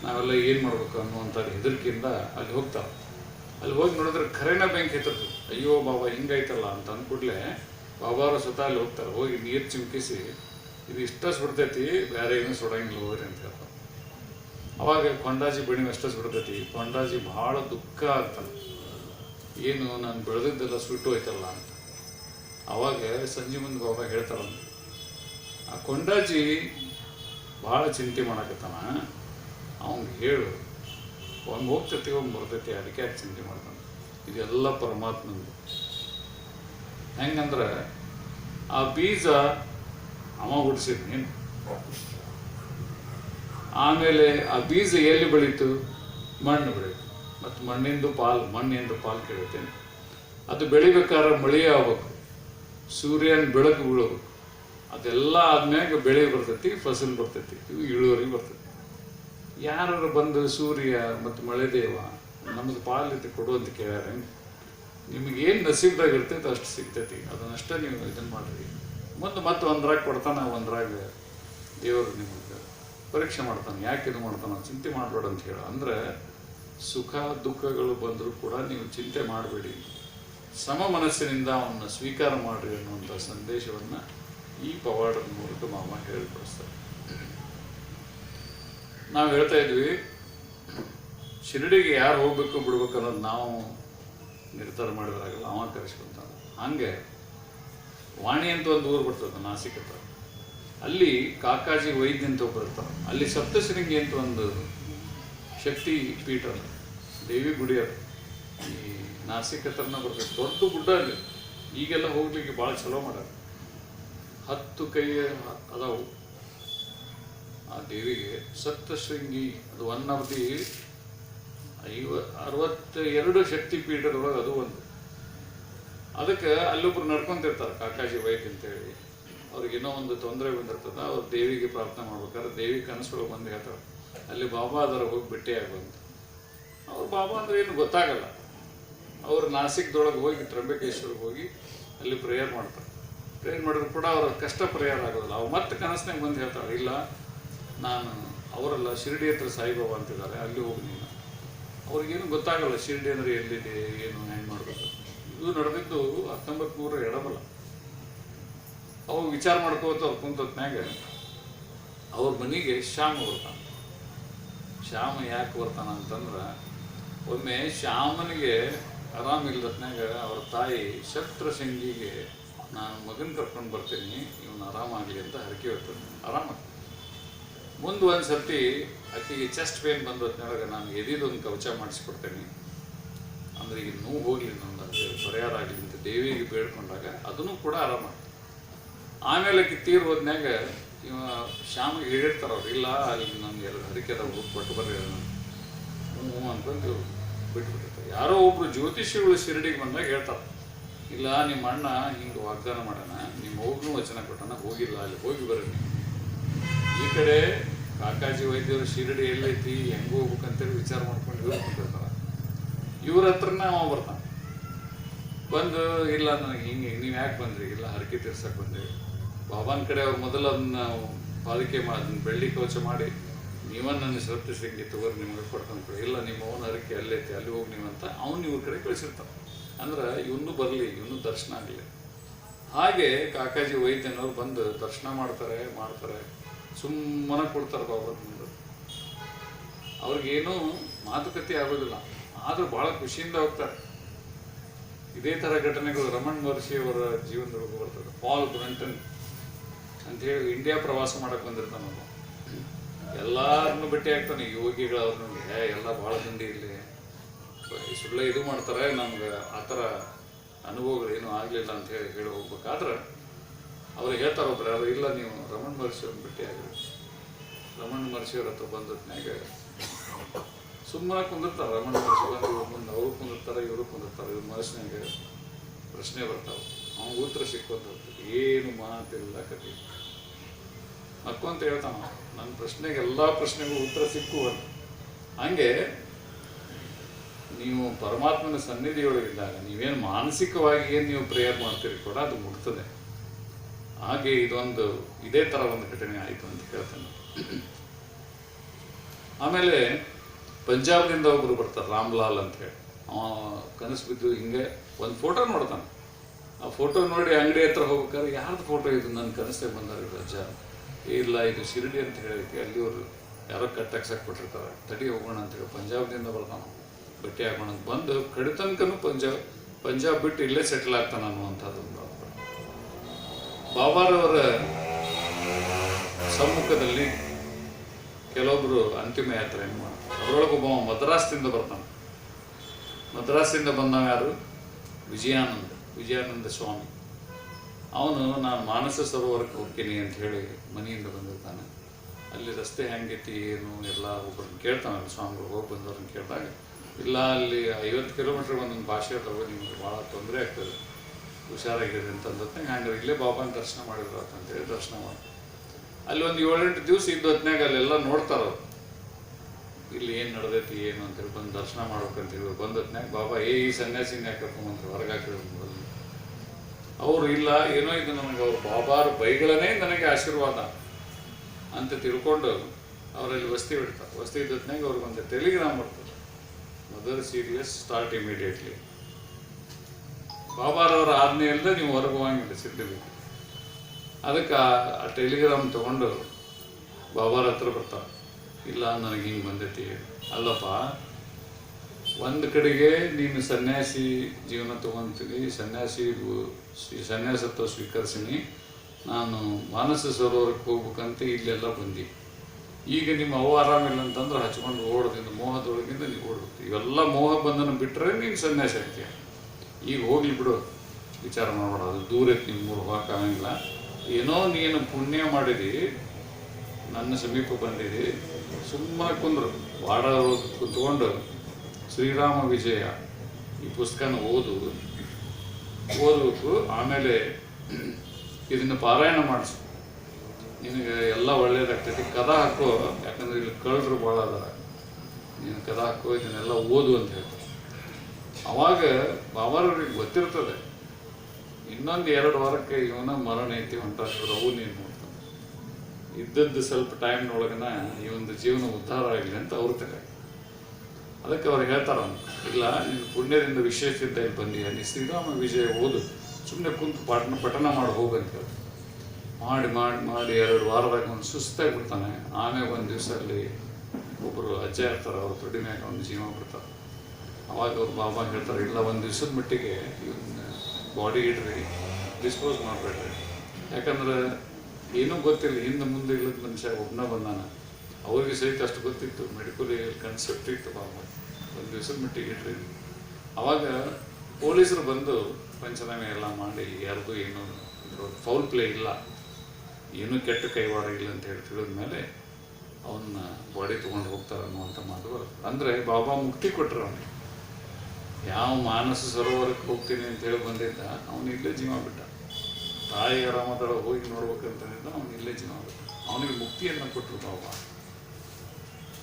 ನಾವೆಲ್ಲ ಏನು ಮಾಡ್ಬೇಕು ಅನ್ನುವಂಥ ಹೆದರಿಕೆಯಿಂದ ಅಲ್ಲಿ ಹೋಗ್ತಾರೆ. ಅಲ್ಲಿ ಹೋಗಿ ನೋಡಿದ್ರೆ ಖರೇನ ಬ್ಯಾಂಕ್ ಹತ್ತಿರ್ತದೆ ಅಯ್ಯೋ ಬಾಬಾ ಹಿಂಗೈತಲ್ಲ ಅಂತ ಅಂದ್ಕೂಡ್ಲೆ ಬಾಬಾರು ಸ್ವತಃ ಅಲ್ಲಿ ಹೋಗ್ತಾರೆ. ಹೋಗಿ ನೀರು ಚಿಮ್ಕಿಸಿ, ಇದು ಇಷ್ಟ ಸುಡ್ತೈತಿ ಬೇರೆ ಏನು ಸುಡಂಗಿಲ್ಲ, ಹೋಗ್ರಿ ಅಂತ ಹೇಳ್ತಾರೆ. ಅವಾಗ ಕೊಂಡಾಜಿ ಬಣಿವಿ ಅಷ್ಟ ಸುಡ್ತೈತಿ. ಕೊಂಡಾಜಿ ಭಾಳ ದುಃಖ ಆಗ್ತಾನೆ. ಏನು, ನಾನು ಬೆಳೆದಿದ್ದೆಲ್ಲ ಸುಟ್ಟು ಹೋಯ್ತಲ್ಲ ಅಂತ. ಅವಾಗ ಸಂಜೆ ಮುಂದೆ ಬಾಬಾ ಹೇಳ್ತಾರಂತ ಆ ಕೊಂಡಾಜಿ ಭಾಳ ಚಿಂತೆ ಮಾಡಕತ್ತಾನ. ಅವ್ನಿಗೆ ಹೇಳು, ಒಂದು ಹೋಗ್ತೈತಿ ಒಂದು ಬರ್ತೈತಿ, ಅದಕ್ಕೆ ಯಾಕೆ ಚಿಂತೆ ಮಾಡ್ತಾನೆ? ಇದೆಲ್ಲ ಪರಮಾತ್ಮಂದು. ಹೆಂಗಂದ್ರೆ, ಆ ಬೀಜ ಅವ ಹುಡ್ಸಿದ್ ನೀನು. ಆಮೇಲೆ ಆ ಬೀಜ ಎಲ್ಲಿ ಬೆಳೀತು? ಮಣ್ಣು ಬೆಳೀತು. ಮತ್ತು ಮಣ್ಣಿಂದು ಪಾಲು ಮಣ್ಣಿಂದು ಪಾಲು ಕೇಳುತ್ತೇನೆ ಅದು ಬೆಳಿಬೇಕಾದ್ರೆ ಮಳೆ ಆಗ್ಬೇಕು. ಸೂರ್ಯನ ಬೆಳಕು ಬೀಳಬೇಕು ಅದೆಲ್ಲ ಆದ್ಮ್ಯಾಗ ಬೆಳೆ ಬರ್ತೈತಿ, ಫಸಲ್ ಬರ್ತೈತಿ ಇವು ಇಳುವರಿ ಬರ್ತೈತಿ. ಯಾರು ಬಂದು ಸೂರ್ಯ ಮತ್ತು ಮಳೆ ದೇವ ನಮ್ದು ಪಾಲಿತಿ ಕೊಡು ಅಂತ ಕೇಳ್ಯಾರ ನಿಮಗೆ ಏನು ನಸೀಬ್ದಾಗ ಇರ್ತೈತೆ ಅಷ್ಟು ಸಿಗ್ತೈತಿ. ಅದನ್ನಷ್ಟೇ ನೀವು ಇದನ್ನು ಮಾಡ್ರಿ. ಮುಂದೆ ಮತ್ತೆ ಒಂದ್ರಾಗ ಕೊಡ್ತಾನೆ, ಒಂದ್ರಾಗ ದೇವರು ನಿಮಗೆ ಪರೀಕ್ಷೆ ಮಾಡ್ತಾನೆ, ಯಾಕೆ ಇದು ಮಾಡ್ತಾನೆ ಚಿಂತೆ ಮಾಡಬೇಡ ಅಂತ ಹೇಳ. ಅಂದ್ರೆ ಸುಖ, ದುಃಖಗಳು ಬಂದರೂ ಕೂಡ ನೀವು ಚಿಂತೆ ಮಾಡಬೇಡಿ. ಸಮ ಮನಸ್ಸಿನಿಂದ ಅವನ್ನ ಸ್ವೀಕಾರ ಮಾಡ್ರಿ ಅನ್ನುವಂಥ ಸಂದೇಶವನ್ನ ಈ ಪವಾಡದ ಮೂಲಕ ಮಾಮ ಹೇಳಿಕೊಡಿಸ್ತಾರೆ. ನಾವು ಹೇಳ್ತಾ ಇದ್ವಿ, ಶಿರಡಿಗೆ ಯಾರು ಹೋಗ್ಬೇಕು ಬಿಡ್ಬೇಕು ಅನ್ನೋದು ನಾವು ನಿರ್ಧಾರ ಮಾಡಿದ್ರಾಗಲ್ಲ ಅವ ಕರೆಸ್ಕೊಂತಾನೆ. ಹಂಗೆ ವಾಣಿ ಅಂತ ಒಂದು ಊರು ಬರ್ತದೆ ನಾಸಿಕ ಅಲ್ಲಿ ಕಾಕಾಜಿ ವೈದ್ಯ ಅಂತ ಒಬ್ಬರು ಅಲ್ಲಿ ಸಪ್ತಶೃಂಗಿ ಅಂತ ಒಂದು ಶಕ್ತಿ ಪೀಠ ದೇವಿ ಗುಡಿ ಅದು. ಈ ನಾಸಿಕ್ ಹತ್ರನ ಬರ್ತದೆ ದೊಡ್ಡ ಗುಡ್ಡ ಅಲ್ಲಿ. ಈಗೆಲ್ಲ ಹೋಗ್ಲಿಕ್ಕೆ ಭಾಳ ಚಲೋ ಮಾಡ್ಯಾರ ಹತ್ತು ಕೈ ಅದಾವು. ಆ ದೇವಿಗೆ ಸಪ್ತಶೃಂಗಿ, ಅದು ಒನ್ ಆಫ್ ದಿ ಐವ ಅರವತ್ತ ಎರಡು ಶಕ್ತಿ ಪೀಠದೊಳಗೆ ಅದು ಒಂದು. ಅದಕ್ಕೆ ಅಲ್ಲೊಬ್ರು ನಡ್ಕೊಂತಿರ್ತಾರೆ, ಕಾಕಾಜಿ ವೈಕ್ ಅಂತೇಳಿ. ಅವ್ರಿಗೆ ಏನೋ ಒಂದು ತೊಂದರೆ ಬಂದಿರ್ತದೆ, ಅವ್ರು ದೇವಿಗೆ ಪ್ರಾರ್ಥನೆ ಮಾಡ್ಬೇಕಾದ್ರೆ ದೇವಿ ಕನಸುಗಳು ಬಂದು ಹೇಳ್ತಾರೆ. ಅಲ್ಲಿ ಬಾಬಾ ಅದರ ಹೋಗಿ ಭೇಟಿ ಆಗುವಂತ ಅವ್ರು ಬಾಬಾ ಅಂದ್ರೆ ಏನು ಗೊತ್ತಾಗಲ್ಲ. ಅವ್ರು ನಾಸಿಕ್ದೊಳಗೆ ಹೋಗಿ ಟ್ರಂಬಕೇಶ್ವರ್ಗೆ ಹೋಗಿ ಅಲ್ಲಿ ಪ್ರೇಯರ್ ಮಾಡ್ತಾರೆ. ಪ್ರೇಯರ್ ಮಾಡಿದ್ರು ಕೂಡ ಅವರ ಕಷ್ಟ ಪರಿಹಾರ ಆಗೋದಿಲ್ಲ. ಅವ್ರು ಮತ್ತೆ ಕನಸಿನಾಗ ಬಂದು ಹೇಳ್ತಾರೆ, ಇಲ್ಲ, ನಾನು ಅವರೆಲ್ಲ, ಶಿರಡಿ ಹತ್ರ ಸಾಯಿಬಾಬಾ ಅಂತಿದ್ದಾರೆ, ಅಲ್ಲಿ ಹೋಗಿ ನೀನು. ಅವ್ರಿಗೇನು ಗೊತ್ತಾಗಲ್ಲ, ಶಿರಡಿ ಅಂದರೆ ಎಲ್ಲಿದೆ, ಏನು ಹ್ಯಾಂಗ್ ಮಾಡಬೇಕು. ಇದು ನಡೆದಿದ್ದು ಹತ್ತೊಂಬತ್ತು ನೂರ ಎಡಬಲ್ಲ ಅವಾಗ ವಿಚಾರ ಮಾಡ್ಕೋತ ಅವ್ರು ಕುಂತತ್ನಾಗ ಅವ್ರ ಮನೆಗೆ ಶ್ಯಾಮ ಬರ್ತಾನೆ. ಶ್ಯಾಮ ಯಾಕೆ ಬರ್ತಾನ ಅಂತಂದ್ರೆ, ಒಮ್ಮೆ ಶ್ಯಾಮನಿಗೆ ಆರಾಮಿಲ್ಲದತ್ನಾಗ ಅವ್ರ ತಾಯಿ ಶಸ್ತ್ರಶಂಗಿಗೆ ನಾನು ಮಗನ ಕರ್ಕೊಂಡು ಬರ್ತೀನಿ, ಇವನು ಆರಾಮಾಗಲಿ ಅಂತ ಹರಕೆ ಹೋಗ್ತಾನೆ ಆರಾಮ ಮುಂದೆ ಒಂದು ಸರ್ತಿ ಆಕೆಗೆ ಚೆಸ್ಟ್ ಪೇನ್ ಬಂದೊತ್ನಾಗ ನಾನು ಎದಿದೊಂದು ಕವಚ ಮಾಡಿಸ್ಕೊಡ್ತೇನೆ. ಅಂದರೆ ಈಗ ನೋವು ಹೋಗಲಿ ನಂದು ಅದು ಪರಿಹಾರ ಆಗಲಿ ಅಂತ ದೇವಿಗೆ ಬೇಡ್ಕೊಂಡಾಗ ಅದನ್ನು ಕೂಡ ಆರಾಮ ಆಮೇಲೆ ಆಕೆ ತೀರ್ ಹೋದ್ನ್ಯಾಗ ಇವ ಶ್ಯಾಮಿಗೆ ಹೇಳಿರ್ತಾರ ಅವ್ರು, ಇಲ್ಲ, ಅಲ್ಲಿ ನಮ್ಗೆ ಎರಡು ಹರಿಕೆದ ಹೋಗಿ ಕೊಟ್ಟು ಬರ್ರಿ. ಹ್ಞೂ ಅಂತಂದು ಬಿಟ್ಬಿಟ್ಟಿರ್ತಾರೆ ಯಾರೋ ಒಬ್ರು ಜ್ಯೋತಿಷಿಗಳು ಶಿರಡಿಗೆ ಬಂದಾಗ ಹೇಳ್ತಾರೆ, ಇಲ್ಲ, ನಿಮ್ಮ ಅಣ್ಣ ಹಿಂಗೆ ವಾಗ್ದಾನ ಮಾಡೋಣ ನಿಮ್ಮ ಅವ್ರನ್ನೂ ವಚನ ಕೊಟ್ಟಣ ಹೋಗಿಲ್ಲ, ಅಲ್ಲಿ ಹೋಗಿ ನೀವು ಈ ಕಡೆ ಕಾಕಾಜಿ ವೈದ್ಯರು ಶಿರಡಿ ಎಲ್ಲೈತಿ, ಹೆಂಗ್ ಹೋಗ್ಬೇಕಂತೇಳಿ ವಿಚಾರ ಮಾಡ್ಕೊಂಡು ಇವ್ರು ಇವ್ರ ಹತ್ರನೇ ಅವ ಬರ್ತಾನೆ. ಬಂದು, ಇಲ್ಲ, ನನಗೆ ಹಿಂಗೆ, ನೀವು ಯಾಕೆ ಬಂದ್ರಿ? ಇಲ್ಲ, ಹರಕೆ ತೀರ್ಸಕ್ಕೆ ಬಂದ್ರಿ. ಬಾಬಾನ ಕಡೆ ಅವ್ರು ಮೊದಲು ಅದನ್ನ ಪಾಲಿಕೆ ಮಾಡಿ ಬೆಳ್ಳಿ ಕವಚ ಮಾಡಿ ನೀವ ನನ್ನ ತಗೋರಿ, ನಿಮಗೆ ಕೊಡ್ತಾನೆ ಕೊಡಿ. ಇಲ್ಲ, ನಿಮ್ಮ ಅವನ ಹರಕೆ ಅಲ್ಲೈತಿ ಅಲ್ಲಿ ಹೋಗಿ ನೀವು ಅಂತ ಅವ್ನು ಇವ್ರ ಕಡೆ ಕಳಿಸಿರ್ತಾನೆ. ಅಂದ್ರೆ ಇವನು ಬರಲಿ, ಇವನು ದರ್ಶನ ಆಗಲಿ. ಹಾಗೆ ಕಾಕಾಜಿ ವೈದ್ಯನವ್ರು ಬಂದು ದರ್ಶನ ಮಾಡ್ತಾರೆ ಮಾಡ್ತಾರೆ. ಸುಮ್ಮನೆ ಕೊಡ್ತಾರೆ ಬಾಬಾ ಮುಂದೆ. ಅವ್ರಿಗೇನು ಮಾತುಕತೆ ಆಗೋದಿಲ್ಲ. ಆದರೂ ಬಹಳ ಖುಷಿಯಿಂದ ಹೋಗ್ತಾರೆ. ಇದೇ ತರ ಘಟನೆಗಳು ರಮಣ್ ಮಹರ್ಷಿ ಅವರ ಜೀವನದೊಳಗೆ ಬರ್ತದೆ. ಪಾಲ್ ಬ್ರಂಟನ್ ಅಂತ ಹೇಳಿ ಇಂಡಿಯಾ ಪ್ರವಾಸ ಮಾಡಕ್ಕೆ ಬಂದಿರ್ತಾನ. ಎಲ್ಲಾರನ್ನು ಭೇಟಿ ಆಗ್ತಾನೆ, ಯೋಗಿಗಳು ಅವ್ರನ್ನ ಎಲ್ಲ ಭಾಳ ಮಂದಿ ಇಲ್ಲಿ. ಸುಳ್ಳ ಇದು ಮಾಡ್ತಾರೆ, ನಮ್ಗೆ ಆ ಥರ ಅನುಭವಗಳು ಏನೂ ಆಗಲಿಲ್ಲ ಅಂತ ಹೇಳಿ ಹೇಳಿ ಹೋಗ್ಬೇಕಾದ್ರೆ ಅವ್ರು ಹೇಳ್ತಾರೆ ಒಬ್ರು, ಯಾರು ಇಲ್ಲ, ನೀವು ರಮಣ ಮಹರ್ಷಿ ಅವ್ರನ್ನ ಭೇಟಿ ಆಗಿರಿ. ರಮಣ್ ಮಹರ್ಷಿ ಅವ್ರ ಹತ್ರ ಬಂದದ್ನಾಗ ಸುಮ್ಮನೆ ಕುಂದಿರ್ತಾರೆ, ರಮಣ ಮಹರ್ಷಿ ಬಂದು, ಅವ್ರು ಅವರು ಕುಂದಿರ್ತಾರೆ, ಇವರು ಕುಂದಿರ್ತಾರೆ. ಇವ್ರ ಮನಸ್ಸಿನಾಗ ಪ್ರಶ್ನೆ ಬರ್ತಾವೆ. ಅವ್ನಿಗೆ ಉತ್ತರ ಸಿಕ್ಕೋದು ಏನು ಮಾತಿಲ್ಲ ಕತೆ ಮಕ್ಕೊಂತ ಹೇಳ್ತಾನ. ನನ್ನ ಪ್ರಶ್ನೆಗೆ ಎಲ್ಲ ಪ್ರಶ್ನೆಗೂ ಉತ್ತರ ಸಿಕ್ಕುವ ಹಂಗೆ. ನೀವು ಪರಮಾತ್ಮನ ಸನ್ನಿಧಿಯೊಳಗಿದ್ದಾಗ ನೀವೇನು ಮಾನಸಿಕವಾಗಿ ಏನು ನೀವು ಪ್ರೇಯರ್ ಮಾಡ್ತೀರಿ ಕೂಡ ಅದು ಮುಟ್ತದೆ ಹಾಗೆ ಇದೊಂದು, ಇದೇ ಥರ ಒಂದು ಘಟನೆ ಆಯಿತು ಅಂತ ಹೇಳ್ತೇನೆ. ಆಮೇಲೆ ಪಂಜಾಬ್ನಿಂದ ಒಬ್ಬರು ಬರ್ತಾರೆ, ರಾಮ್ಲಾಲ್ ಅಂತ ಹೇಳಿ. ಅವ ಕನಸು ಬಿದ್ದು ಹಿಂಗೆ ಒಂದು ಫೋಟೋ ನೋಡ್ತಾನೆ. ಆ ಫೋಟೋ ನೋಡಿ ಅಂಗಡಿ ಹತ್ರ ಹೋಗ್ಬೇಕಾದ್ರೆ ಯಾರ್ದು ಫೋಟೋ ಇದು? ನನ್ನ ಕನಸೇ ಬಂದಾರ ಅಜ್ಜ ಇಲ್ಲ, ಇದು ಶಿರಡಿ ಅಂತ ಹೇಳಿದಕ್ಕೆ ಅಲ್ಲಿ ಅವರು ಯಾರೋ ಕಟ್ಟಾಕ್ಸಕ್ಕೆ ಕೊಟ್ಟಿರ್ತಾರೆ ತಡಿ ಹೋಗೋಣ ಅಂತ ಹೇಳಿ ಪಂಜಾಬ್ದಿಂದ ಬರ್ತಾನ. ಭೇಟಿ ಹಾಕೋಣ ಬಂದು ಕಡೆ ತನಕನೂ ಪಂಜಾಬ್ ಪಂಜಾಬ್ ಬಿಟ್ಟು ಇಲ್ಲೇ ಸೆಟ್ಲ್ ಆಗ್ತಾನ ಅನ್ನುವಂಥದ್ದೊಂದು ಬಾಬಾರವರ ಸಮ್ಮುಖದಲ್ಲಿ ಕೆಲವೊಬ್ರು ಅಂತಿಮ ಯಾತ್ರೆಯನ್ನು ಮಾಡ್ತಾರೆ. ಅದರೊಳಗೆ ಒಬ್ಬ ಮದ್ರಾಸ್ದಿಂದ ಬರ್ತಾನೆ. ಮದ್ರಾಸಿಂದ ಬಂದವ ಯಾರು? ವಿಜಯಾನಂದ ವಿಜಯಾನಂದ ಸ್ವಾಮಿ. ಅವನು, ನಾನು ಮಾನಸ ಸರೋವರಕ್ಕೆ ಹೋಗ್ತೀನಿ ಅಂತ ಹೇಳಿ ಮನೆಯಿಂದ ಬಂದಿರ್ತಾನೆ. ಅಲ್ಲಿ ರಸ್ತೆ ಹೆಂಗೈತಿ, ಏನು, ಎಲ್ಲ ಒಬ್ಬರನ್ನ ಕೇಳ್ತಾನೆ, ಸ್ವಾಮಿಗಳು ಹೋಗಿ ಬಂದವ್ರನ್ನ ಕೇಳಿದಾಗ, ಇಲ್ಲ, ಅಲ್ಲಿ ಐವತ್ತು ಕಿಲೋಮೀಟ್ರ್ ಒಂದೊಂದು ಭಾಷೆ ಅದಾವ ನಿಮಗೆ ಭಾಳ ತೊಂದರೆ ಆಗ್ತದೆ ಹುಷಾರಾಗಿದೆ ಅಂತಂದತ್ತೆ ಹಂಗೆ ಇಲ್ಲೇ ಬಾಬಾನ ದರ್ಶನ ಮಾಡಿದ್ರು ಅಂತೇಳಿ ದರ್ಶನ ಮಾಡಿ ಅಲ್ಲಿ ಒಂದು ಏಳೆಂಟು ದಿವಸ ಇದ್ದ ಹೊತ್ನ್ಯಾಗ ಅಲ್ಲೆಲ್ಲ ನೋಡ್ತಾರ ಅವ್ರು. ಇಲ್ಲಿ ಏನು ನಡೆದೈತಿ, ಏನು? ಅಂತೇಳಿ ಬಂದು ದರ್ಶನ ಮಾಡ್ಬೇಕಂತ ಹೇಳಿ ಬಂದ ಹೊತ್ನ್ಯಾಗ, ಬಾಬಾ, ಏ, ಈ ಸನ್ಯಾಸಿನ ಯಾಕೆ ಕರ್ಕೊಂಬಂತ ಹೊರಗಾಕಿದ್ರು ಅವ್ರು ಇಲ್ಲ, ಏನೋ ಇದು ನನಗೆ ಅವ್ರ ಬಾಬಾರ ಬೈಗಳನೇ ನನಗೆ ಆಶೀರ್ವಾದ ಅಂತ ತಿಳ್ಕೊಂಡು ಅವರಲ್ಲಿ ವಸ್ತಿ ಬಿಡ್ತಾರೆ ವಸ್ತಿ ಇದ್ದತ್ನಾಗ ಅವ್ರಿಗೊಂದು ಟೆಲಿಗ್ರಾಮ್ ಬರ್ತದೆ ಮದರ್ ಸೀರಿಯಸ್ ಸ್ಟಾರ್ಟ್ ಇಮಿಡಿಯೇಟ್ಲಿ ಬಾಬಾರವರ ಆಜ್ಞೆ ಇಲ್ಲದೆ ನೀವು ಹೊರಗೆ ಹೋಗಂಗಿಲ್ಲ ಸಿದ್ಧಬೇಕು ಅದಕ್ಕೆ ಆ ಟೆಲಿಗ್ರಾಮ್ ತಗೊಂಡು ಬಾಬಾರ ಹತ್ರ ಬರ್ತಾರೆ. ಇಲ್ಲ, ನನಗೆ ಹಿಂಗೆ ಬಂದೈತಿ. ಅಲ್ಲಪ್ಪ, ಒಂದು ಕಡೆಗೆ ನೀನು ಸನ್ಯಾಸಿ ಜೀವನ ತಗೊಂತೀನಿ ಸನ್ಯಾಸಿ ಶ್ರೀ ಸನ್ಯಾಸತ್ವ ಸ್ವೀಕರಿಸಿನಿ. ನಾನು ಮಾನಸ ಸರೋವರಕ್ಕೆ ಹೋಗ್ಬೇಕಂತ ಇಲ್ಲೆಲ್ಲ ಬಂದಿ. ಈಗ ನಿಮ್ಮ ಅವ್ವ ಆರಾಮಿಲ್ಲ ಅಂತಂದ್ರೆ ಹಚ್ಕೊಂಡು ಓಡೋದಿಂದ ಮೋಹದೊಳಗಿಂದ ನೀವು ಓಡಬೇಕು ಇವೆಲ್ಲ ಮೋಹ ಬಂಧನ ಬಿಟ್ಟರೆ ನೀನು ಸನ್ಯಾಸ ಆಗ್ತೀಯ ಈಗ ಹೋಗ್ಲಿ ಬಿಡು. ವಿಚಾರ ಮಾಡಬೇಡ. ಅದು ದೂರ ಐತಿ ನಿಮ್ಮ ಮೂರು ಹೋಗಕ್ಕಾಗಂಗಿಲ್ಲ ಏನೋ ನೀನು ಪುಣ್ಯ ಮಾಡಿದಿ. ನನ್ನ ಸಮೀಪ ಬಂದಿದೆ. ಸುಮ್ಮನೆ ಕುಂದ್ರು. ವಾಡ ಕುತ್ಕೊಂಡು ಶ್ರೀರಾಮ ವಿಜಯ ಈ ಪುಸ್ತಕನ ಓದು. ಓದಬೇಕು ಆಮೇಲೆ ಇದನ್ನು ಪಾರಾಯಣ ಮಾಡಿಸು. ನಿನಗೆ ಎಲ್ಲ ಒಳ್ಳೇದಾಗ್ತೈತಿ. ಕದ ಹಾಕೋ, ಯಾಕಂದ್ರೆ ಇಲ್ಲಿ ಕಳ್ಳರು ಭಾಳ ಅದಾರ. ನೀನು ಕದ ಹಾಕೋ, ಇದನ್ನೆಲ್ಲ ಓದು ಅಂತ ಹೇಳ್ತಾರೆ. ಅವಾಗ ಬಾಬಾರವ್ರಿಗೆ ಗೊತ್ತಿರ್ತದೆ. ಇನ್ನೊಂದು ಎರಡು ವಾರಕ್ಕೆ ಇವನ ಮರಣ ಐತಿ ಹೊಂಟಾಗ್ತದೆ ಅವು ನೀನು ನೋಡ್ತಾನೆ ಇದ್ದದ್ದು ಸ್ವಲ್ಪ ಟೈಮ್ನೊಳಗನ ಈ ಒಂದು ಜೀವನ ಉದ್ಧಾರ ಆಗಲಿ ಅಂತ ಅವ್ರು ತಕ ಅದಕ್ಕೆ ಅವ್ರು ಹೇಳ್ತಾರ ಇಲ್ಲ, ನೀನು ಪುಣ್ಯದಿಂದ ವಿಶೇಷದಿಂದ ಇಲ್ಲಿ ಬನ್ನಿ. ನೀ ಶ್ರೀರಾಮ ವಿಜಯ ಓದು. ಸುಮ್ಮನೆ ಕುಂತು ಪಾಠನ ಪಠನ ಮಾಡಿ ಹೋಗಂತ ಹೇಳಿ ಮಾಡಿ ಮಾಡಿ ಮಾಡಿ ಎರಡು ವಾರದಾಗ ಒಂದು ಸುಸ್ತಾಗಿ ಬಿಡ್ತಾನೆ ಆಮೇಲೆ ಒಂದು ದಿವಸ ಅಲ್ಲಿ ಒಬ್ಬರು ಅಜ್ಜ ಇರ್ತಾರೆ, ಅವ್ರ ತೊಡಿ ಮ್ಯಾಗ ಒಂದು ಜೀವ ಬಿಡ್ತಾರೆ ಅವಾಗ ಅವ್ರು ಬಾಬಾ ಹೇಳ್ತಾರೆ, ಇಲ್ಲ, ಒಂದು ದಿವಸದ ಮಟ್ಟಿಗೆ ಇವನ್ನ ಬಾಡಿ ಇಡ್ರಿ ಡಿಸ್ಪೋಸ್ ಮಾಡಬೇಡ್ರಿ. ಯಾಕಂದ್ರೆ ಏನೂ ಗೊತ್ತಿಲ್ಲ, ಹಿಂದೆ ಮುಂದೆ ಇಲ್ಲದ ಮನುಷ್ಯ ಒಬ್ಬನ ಬಂದಾನ. ಅವ್ರಿಗೆ ಸಹಿತ ಅಷ್ಟು ಗೊತ್ತಿತ್ತು ಮೆಡಿಕಲ್ ಕನ್ಸೆಪ್ಟ್ ಇತ್ತು ಬಾಬಾ ಒಂದು ದಿವಸದ ಮಟ್ಟಿಗೆ ಇಡ್ರಿ ಅವಾಗ ಪೊಲೀಸರು ಬಂದು, ಪಂಚನಾಮೆ ಎಲ್ಲ ಮಾಡಿ ಯಾರಿಗೂ ಏನು ಫೌಲ್ ಪ್ಲೇ ಇಲ್ಲ. ಏನೂ ಕೆಟ್ಟ ಕೈವಾಡ ಇಲ್ಲ ಅಂತ ಹೇಳಿ ತಿಳಿದ ಮೇಲೆ ಅವನ್ನ ಬಾಡಿ ತೊಗೊಂಡು ಹೋಗ್ತಾರೆ ಅನ್ನುವಂಥ ಮಾತು ಬರುತ್ತೆ. ಅಂದರೆ ಬಾಬಾ ಮುಕ್ತಿ ಕೊಟ್ಟರು ಅವನಿಗೆ. ಯಾವ ಮಾನಸ ಸರೋವರಕ್ಕೆ ಹೋಗ್ತೀನಿ ಅಂತ ಹೇಳಿ ಬಂದಿದ್ದ, ಅವನು ಇಲ್ಲೇ ಜೀವ ಬಿಟ್ಟ. ತಾಯಿ ಆರಾಮದಳ ಹೋಗಿ ನೋಡ್ಬೇಕಂತ ಅವನು ಇಲ್ಲೇ ಜೀವ ಬಿಟ್ಟ. ಅವನಿಗೆ ಮುಕ್ತಿಯನ್ನು ಕೊಟ್ಟರು ಬಾಬಾ.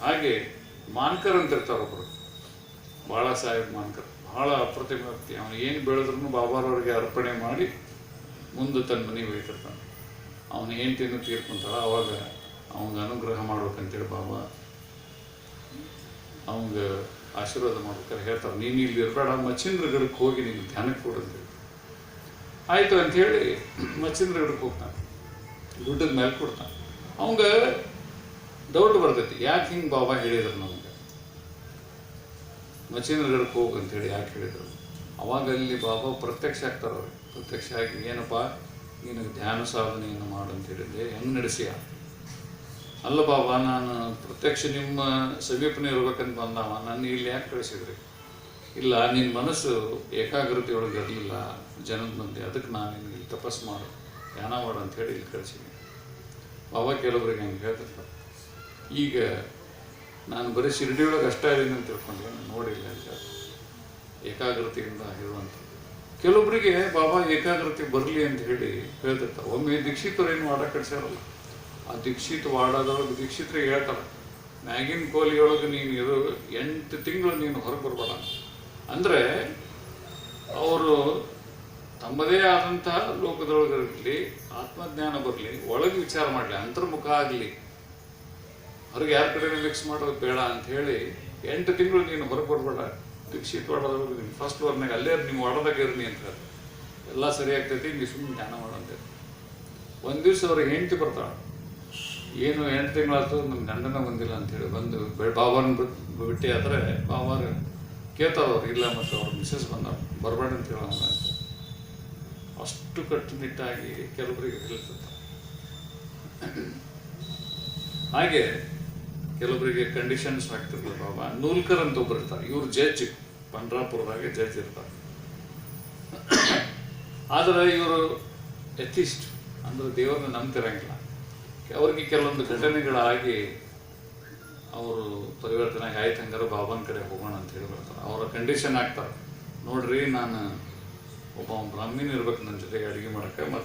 ಹಾಗೆ ಮಾನ್ಕರ್ ಅಂತ ಇರ್ತಾರೆ ಒಬ್ಬರು ಬಾಳ ಸಾಹೇಬ್ ಮಾನ್ಕರ್. ಬಹಳ ವ್ಯಕ್ತಿ. ಅವನು ಏನು ಬೆಳೆದ್ರು ಬಾಬಾರವ್ರಿಗೆ ಅರ್ಪಣೆ ಮಾಡಿ ಮುಂದೆ ತನ್ನ ಮನೆಗೆ ಹೋಗ್ತಿರ್ತಾನೆ ಅವನು ಏನು ತಿನ್ನು ತೀರ್ಕೊಂತಾಳ, ಅವಾಗ ಅವಂಗೆ ಅನುಗ್ರಹ ಮಾಡ್ಬೇಕಂತೇಳಿ ಬಾಬಾ ಅವಂಗ ಆಶೀರ್ವಾದ ಮಾಡ್ಬೇಕಾದ್ರೆ ಹೇಳ್ತಾರೆ. ನೀನು ಇಲ್ಲಿ ಇರಬೇಡ, ಮಚ್ಚೀಂದ್ರಗಡಕ್ಕೆ ಹೋಗಿ ನೀನು ಧ್ಯಾನಕ್ಕೆ ಕೊಡಂತೇಳಿ ಆಯಿತು ಅಂಥೇಳಿ ಮಚ್ಚೀಂದ್ರಗಡಕ್ಕೆ ಹೋಗ್ತಾನೆ. ಗುಡ್ಡದ ಮೇಲೆ ಕೊಡ್ತಾನೆ. ಅವಂಗ ಡೌಟ್ ಬರ್ತೈತಿ. ಯಾಕೆ ಹಿಂಗೆ ಬಾಬಾ ಹೇಳಿದ್ರು ನಮಗೆ? ಮಚ್ಚೀಂದ್ರಗಡಕ್ಕೆ ಹೋಗು ಅಂತೇಳಿ ಯಾಕೆ ಹೇಳಿದರು? ಅವಾಗ ಅಲ್ಲಿ ಬಾಬಾ ಪ್ರತ್ಯಕ್ಷ ಆಗ್ತಾರೆ ಅವ್ರಿಗೆ ಪ್ರತ್ಯಕ್ಷ ಆಗಿ, ಏನಪ್ಪ, ನೀನು ಧ್ಯಾನ ಸಾಧನೆಯನ್ನು ಮಾಡು ಅಂತ ಹೇಳಿದ್ದೆ ಹೆಂಗೆ ನಡೆಸಿಯ ಅಲ್ಲ ಬಾಬಾ, ನಾನು ಪ್ರತ್ಯಕ್ಷ ನಿಮ್ಮ ಸಮೀಪನೇ ಇರ್ಬೇಕಂತ ಬಂದವ. ನನ್ನ ಇಲ್ಲಿ ಯಾಕೆ ಕಳಿಸಿದ್ರಿ? ಇಲ್ಲ ನಿನ್ನ ಮನಸ್ಸು ಏಕಾಗ್ರತೆಯೊಳಗೆ ಇರಲಿಲ್ಲ. ಜನದ ಮಂದಿ ಅದಕ್ಕೆ ನಾನು ನಿನಗೆ ಇಲ್ಲಿ ತಪಸ್ ಮಾಡು. ಧ್ಯಾನ ಮಾಡು ಅಂತ ಹೇಳಿ ಇಲ್ಲಿ ಕಳಿಸಿದ್ದೀನಿ. ಬಾಬಾ ಕೆಲವರಿಗೆ ಹಂಗೆ ಹೇಳ್ತಿರ್ತಾರೆ ಈಗ ನಾನು ಬರೀ ಶಿರಡಿಯೊಳಗೆ ಅಷ್ಟೇ ಇದ್ದೀನಿ ಅಂತ ತಿಳ್ಕೊಂಡೆ ನೋಡಿಲ್ಲ ಅಂತ ಏಕಾಗ್ರತೆಯಿಂದ ಇರುವಂಥ ಕೆಲವೊಬ್ಬರಿಗೆ ಬಾಬಾ ಏಕಾಗ್ರತೆ ಬರಲಿ ಅಂತ ಹೇಳಿ ಹೇಳ್ತಿರ್ತಾರೆ. ಒಮ್ಮೆ ದೀಕ್ಷಿತರು ಏನು ವಾಡ ಕಟ್ಸಾರಲ್ಲ ಆ ದೀಕ್ಷಿತ ವಾಡದೊಳಗೆ ದೀಕ್ಷಿತರಿಗೆ ಹೇಳ್ತಾರೆ, ಮ್ಯಾಗಿನ ಕೋಲಿಯೊಳಗೆ ನೀನು ಇರೋ ಎಂಟು ತಿಂಗಳು ನೀನು ಹೊರಗೆ ಬರ್ಬೇಡ ಅಂದರೆ ಅವರು ತಮ್ಮದೇ ಆದಂತಹ ಲೋಕದೊಳಗಿರಲಿ ಆತ್ಮಜ್ಞಾನ ಬರಲಿ, ಒಳಗೆ ವಿಚಾರ ಮಾಡಲಿ, ಅಂತರ್ಮುಖ ಆಗಲಿ ಹೊರಗೆ ಯಾರ ಕಡೆ ಮಿಕ್ಸ್ ಮಾಡೋದು ಬೇಡ ಅಂತ ಹೇಳಿ ಎಂಟು ತಿಂಗಳು ನೀನು ಹೊರಗೆ ಬರ್ಬೇಡ. ಒಡದೊಳಗೆ ನಿಮ್ಮ ಫಸ್ಟ್ ವರ್ನಾಗ ಅಲ್ಲೇ ನಿಮ್ಮ ಒಡದಾಗ ಇರ್ರಿ ಅಂತ ಹೇಳ್ತಾರೆ. ಎಲ್ಲ ಸರಿ ಆಗ್ತೈತಿ ನೀವು ಸುಮ್ಮನೆ ಧ್ಯಾನ ಮಾಡಂತೆ ಒಂದು ದಿವಸ ಅವ್ರಿಗೆ ಹೆಂಡತಿ ಬರ್ತಾಳೆ. ಏನು ಎಂಟು ತಿಂಗಳಾಯ್ತು ನಮ್ಮ ಗಂಡನ ಬಂದಿಲ್ಲ ಅಂತೇಳಿ ಬಂದು ಬಾಬಾನ ಬಿಟ್- ಬಿಟ್ಟು ಆದರೆ ಬಾಬಾರು ಕೇಳ್ತಾರ ಅವ್ರು, ಇಲ್ಲ ಮತ್ತು ಅವ್ರ ಮಿಸ್ಸಸ್ ಬಂದ ಬರಬೇಡ ಅಂತ ಹೇಳೋಣ ಅಂತ ಅಷ್ಟು ಕಟ್ಟುನಿಟ್ಟಾಗಿ ಕೆಲವರಿಗೆ ತಿಳಿಸುತ್ತೆ ಹಾಗೆ ಕೆಲವರಿಗೆ ಕಂಡೀಷನ್ಸ್ ಹಾಕ್ತಿರ್ತಾರೆ ಬಾಬಾ. ನೂಲ್ಕರ್ ಅಂತ ಒಬ್ರು ಇರ್ತಾರೆ. ಇವ್ರು ಜಡ್ಜ್ ಪಂಡ್ರಾಪುರದಾಗೆ ಜಡ್ಜ್ ಇರ್ತಾರೆ. ಆದರೆ ಇವರು ಎಥಿಸ್ಟ್ ಅಂದ್ರೆ ದೇವರನ್ನ ನಂಬ್ತಿರಂಗಿಲ್ಲ. ಅವ್ರಿಗೆ ಕೆಲವೊಂದು ಘಟನೆಗಳಾಗಿ ಅವರು ಪರಿವರ್ತನೆ ಆಯ್ತು, ಹಂಗಾರೆ ಬಾಬಾನ ಕಡೆ ಹೋಗೋಣ ಅಂತ ಹೇಳಿ ಬರ್ತಾರೆ. ಅವರ ಕಂಡೀಷನ್ ಆಗ್ತಾರೆ. ನೋಡ್ರಿ, ನಾನು ಒಬ್ಬ ಬ್ರಾಹ್ಮಣ ಇರ್ಬೇಕು ನನ್ನ ಜೊತೆಗೆ ಅಡುಗೆ ಮಾಡಕ್ಕೆ ಮತ್ತು